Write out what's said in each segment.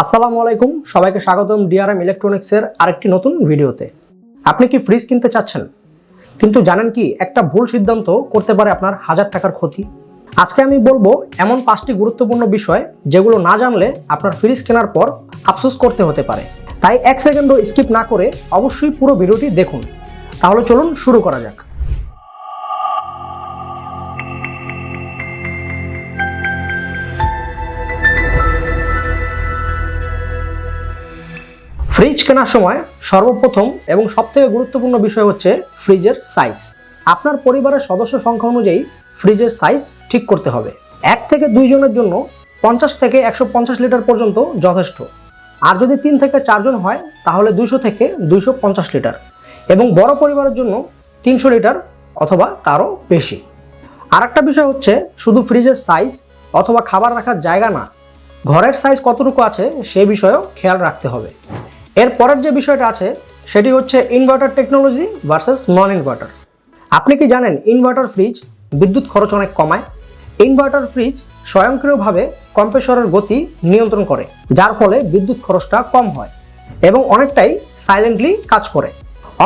আসসালামু আলাইকুম, সবাইকে স্বাগতম ডিআরএম ইলেকট্রনিক্সের আরেকটি নতুন ভিডিওতে। আপনি কি ফ্রিজ কিনতে চাচ্ছেন? কিন্তু জানেন কি, একটা ভুল সিদ্ধান্ত করতে পারে আপনার হাজার টাকার ক্ষতি। আজকে আমি বলব এমন পাঁচটি গুরুত্বপূর্ণ বিষয় যেগুলো না জানলে আপনার ফ্রিজ কেনার পর আফসোস করতে হতে পারে। তাই এক সেকেন্ডও স্কিপ না করে অবশ্যই পুরো ভিডিওটি দেখুন। তাহলে চলুন শুরু করা যাক। ফ্রিজ কেনার সময় সর্বপ্রথম এবং সবথেকে গুরুত্বপূর্ণ বিষয় হচ্ছে ফ্রিজের সাইজ আপনার পরিবারের সদস্য সংখ্যা অনুযায়ী ফ্রিজের সাইজ ঠিক করতে হবে। এক থেকে দুইজনের জন্য পঞ্চাশ থেকে একশো পঞ্চাশ লিটার পর্যন্ত যথেষ্ট। আর যদি তিন থেকে চারজন হয়, তাহলে দুইশো থেকে দুইশো পঞ্চাশ লিটার এবং বড় পরিবারের জন্য তিনশো লিটার অথবা তারও বেশি। আর একটা বিষয় হচ্ছে শুধু ফ্রিজের সাইজ অথবা খাবার রাখার জায়গা না, ঘরের সাইজ কতটুকু আছে সে বিষয়েও খেয়াল রাখতে হবে। এর পরের যে বিষয়টা আছে, সেটি হচ্ছে inverter technology versus non inverter আপনি কি জানেন ইনভার্টার ফ্রিজ বিদ্যুৎ খরচ অনেক কমায়? ইনভার্টার ফ্রিজ স্বয়ংক্রিয়ভাবে কম্প্রেসরের গতি নিয়ন্ত্রণ করে, যার ফলে বিদ্যুৎ খরচটা কম হয় এবং অনেকটাই সাইলেন্টলি কাজ করে।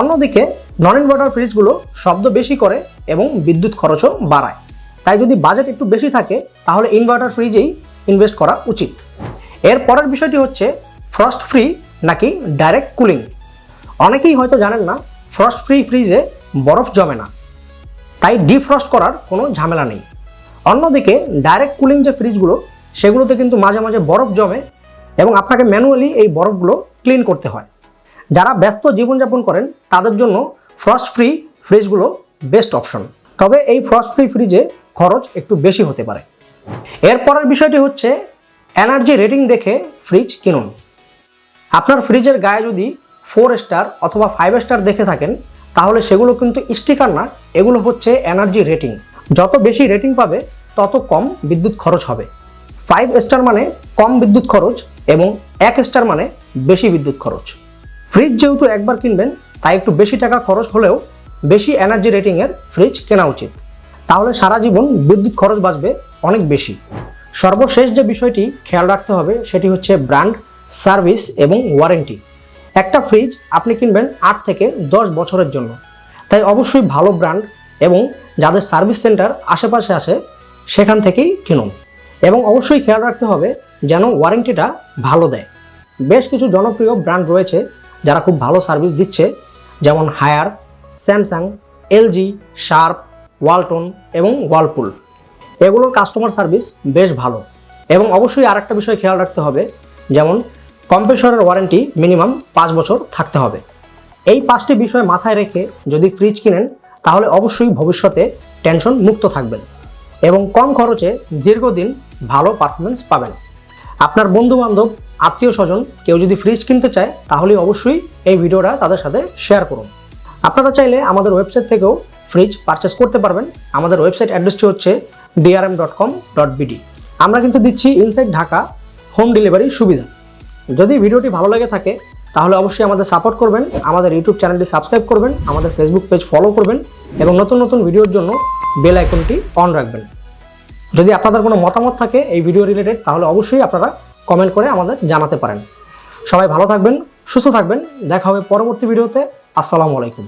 অন্যদিকে নন ইনভার্টার ফ্রিজগুলো শব্দ বেশি করে এবং বিদ্যুৎ খরচও বাড়ায়। তাই যদি বাজেট একটু বেশি থাকে, তাহলে ইনভার্টার ফ্রিজেই ইনভেস্ট করা উচিত। এর পরের বিষয়টি হচ্ছে ফ্রস্ট ফ্রি নাকি ডাইরেক্ট কুলিং অনেকেই হয়তো জানেন না ফ্রস্ট ফ্রি ফ্রিজে বরফ জমে না। তাই ডিফ্রস্ট করার কোনো ঝামেলা নেই। অন্যদিকে ডাইরেক্ট কুলিং যে ফ্রিজগুলো সেগুলোতে কিন্তু মাঝে মাঝে বরফ জমে এবং আপনাকে ম্যানুয়ালি এই বরফগুলো ক্লিন করতে হয়। যারা ব্যস্ত জীবনযাপন করেন, তাদের জন্য ফ্রস্ট ফ্রি ফ্রিজগুলো বেস্ট অপশন তবে এই ফ্রস্ট ফ্রি ফ্রিজে খরচ একটু বেশি হতে পারে। এরপরের বিষয়টি হচ্ছে এনার্জি রেটিং দেখে ফ্রিজ কিনুন। আপনার ফ্রিজের গায়ে যদি ফোর স্টার অথবা ফাইভ স্টার দেখে থাকেন, তাহলে সেগুলো কিন্তু স্টিকার না, এগুলো হচ্ছে এনার্জি রেটিং যত বেশি রেটিং পাবে, তত কম বিদ্যুৎ খরচ হবে। ফাইভ স্টার মানে কম বিদ্যুৎ খরচ এবং এক স্টার মানে বেশি বিদ্যুৎ খরচ। ফ্রিজ যেহেতু একবার কিনবেন, তাই একটু বেশি টাকা খরচ হলেও বেশি এনার্জি রেটিংয়ের ফ্রিজ কেনা উচিত। তাহলে সারা জীবন বিদ্যুৎ খরচ বাঁচবে অনেক বেশি। সর্বশেষ যে বিষয়টি খেয়াল রাখতে হবে, সেটি হচ্ছে ব্র্যান্ড সার্ভিস এবং ওয়ারেন্টি। একটা ফ্রিজ আপনি কিনবেন আট থেকে দশ বছরের জন্য। তাই অবশ্যই ভালো ব্র্যান্ড এবং যাদের সার্ভিস সেন্টার আশেপাশে আছে, সেখান থেকেই কিনুন। এবং অবশ্যই খেয়াল রাখতে হবে যেন ওয়ারেন্টিটা ভালো দেয়। বেশ কিছু জনপ্রিয় ব্র্যান্ড রয়েছে যারা খুব ভালো সার্ভিস দিচ্ছে, যেমন Haier, Samsung, LG, Sharp, Walton এবং ওয়ালপুল। এগুলোর কাস্টমার সার্ভিস বেশ ভালো। এবং অবশ্যই আরেকটা বিষয় খেয়াল রাখতে হবে, যেমন কম্প্রেসরের ওয়ারেন্টি মিনিমাম পাঁচ বছর থাকতে হবে। এই পাঁচটি বিষয় মাথায় রেখে যদি ফ্রিজ কিনেন, তাহলে অবশ্যই ভবিষ্যতে টেনশন মুক্ত থাকবেন এবং কম খরচে দীর্ঘদিন ভালো পারফরমেন্স পাবেন। আপনার বন্ধু বান্ধব আত্মীয় স্বজন কেউ যদি ফ্রিজ কিনতে চায় তাহলে অবশ্যই এই ভিডিওটা তাদের সাথে শেয়ার করুন। আপনারা চাইলে আমাদের ওয়েবসাইট থেকেও ফ্রিজ পারচেস করতে পারবেন। আমাদের ওয়েবসাইট অ্যাড্রেসটি হচ্ছে DRM dot com dot BD আমরা কিন্তু দিচ্ছি ইনসাইড ঢাকা হোম ডেলিভারি সুবিধা। যদি ভিডিওটি ভালো লাগে থাকে, তাহলে অবশ্যই আমাদের সাপোর্ট করবেন, আমাদের ইউটিউব চ্যানেলটি সাবস্ক্রাইব করবেন, আমাদের ফেসবুক পেজ ফলো করবেন, এবং নতুন নতুন ভিডিওর জন্য বেল আইকনটি অন রাখবেন। যদি আপনাদের কোনো মতামত থাকে এই ভিডিও রিলেটেড তাহলে অবশ্যই আপনারা কমেন্ট করে আমাদের জানাতে পারেন। সবাই ভালো থাকবেন, সুস্থ থাকবেন, দেখা হবে পরবর্তী ভিডিওতে আসসালামু আলাইকুম।